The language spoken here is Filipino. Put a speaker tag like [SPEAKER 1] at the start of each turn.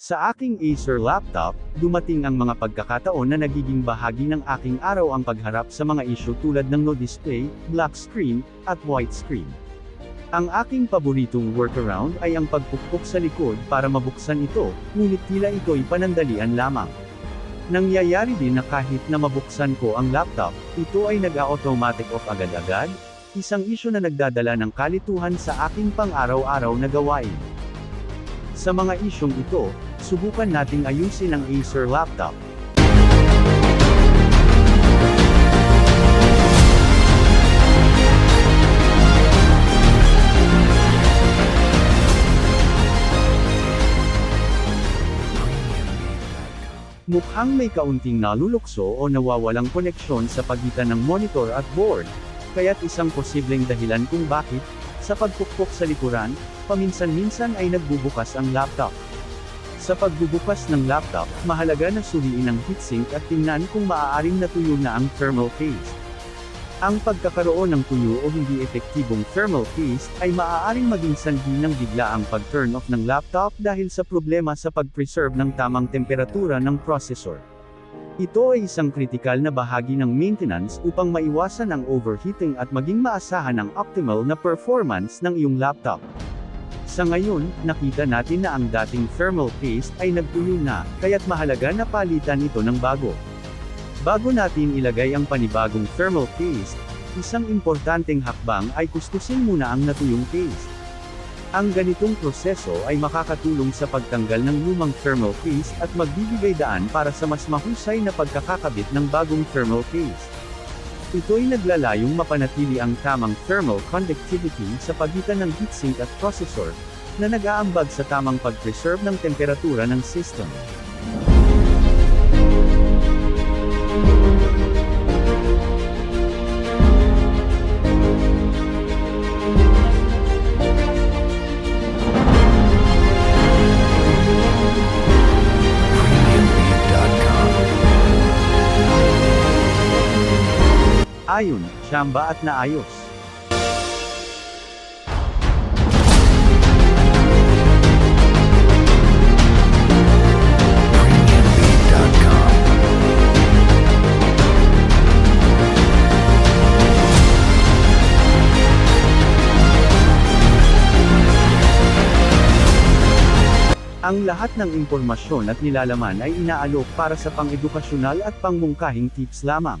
[SPEAKER 1] Sa aking Acer laptop, dumating ang mga pagkakataon na nagiging bahagi ng aking araw ang pagharap sa mga isyu tulad ng no display, black screen, at white screen. Ang aking paboritong workaround ay ang pagpukpok sa likod para mabuksan ito, ngunit tila ito'y panandalian lamang. Nangyayari din na kahit na mabuksan ko ang laptop, ito ay nag-automatic off agad-agad, isang isyu na nagdadala ng kalituhan sa aking pang-araw-araw na gawain. Sa mga isyong ito, subukan nating ayusin ang Acer laptop. Mukhang may kaunting nalulukso o nawawalang koneksyon sa pagitan ng monitor at board, kaya't isang posibleng dahilan kung bakit, sa pagpukpok sa likuran, paminsan-minsan ay nagbubukas ang laptop. Sa pagbubukas ng laptop, mahalaga na suriin ang heatsink at tingnan kung maaaring natuyo na ang thermal paste. Ang pagkakaroon ng tuyo o hindi epektibong thermal paste ay maaaring maging sanhi ng biglaang pag-turn off ng laptop dahil sa problema sa pag-preserve ng tamang temperatura ng processor. Ito ay isang kritikal na bahagi ng maintenance upang maiwasan ang overheating at maging maasahan ang optimal na performance ng iyong laptop. Sa ngayon, nakita natin na ang dating thermal paste ay nagtuyo na, kaya't mahalaga na palitan ito ng bago. Bago natin ilagay ang panibagong thermal paste, isang importanteng hakbang ay kustusin muna ang natuyong paste. Ang ganitong proseso ay makakatulong sa pagtanggal ng lumang thermal paste at magbibigay daan para sa mas mahusay na pagkakakabit ng bagong thermal paste. Ito'y naglalayong mapanatili ang tamang thermal conductivity sa pagitan ng heatsink at processor, na nag-aambag sa tamang pag-preserve ng temperatura ng system. Ayon, siyamba at naayos. Ang lahat ng impormasyon at nilalaman ay inaalok para sa pang-edukasyonal at pangmungkahing tips lamang.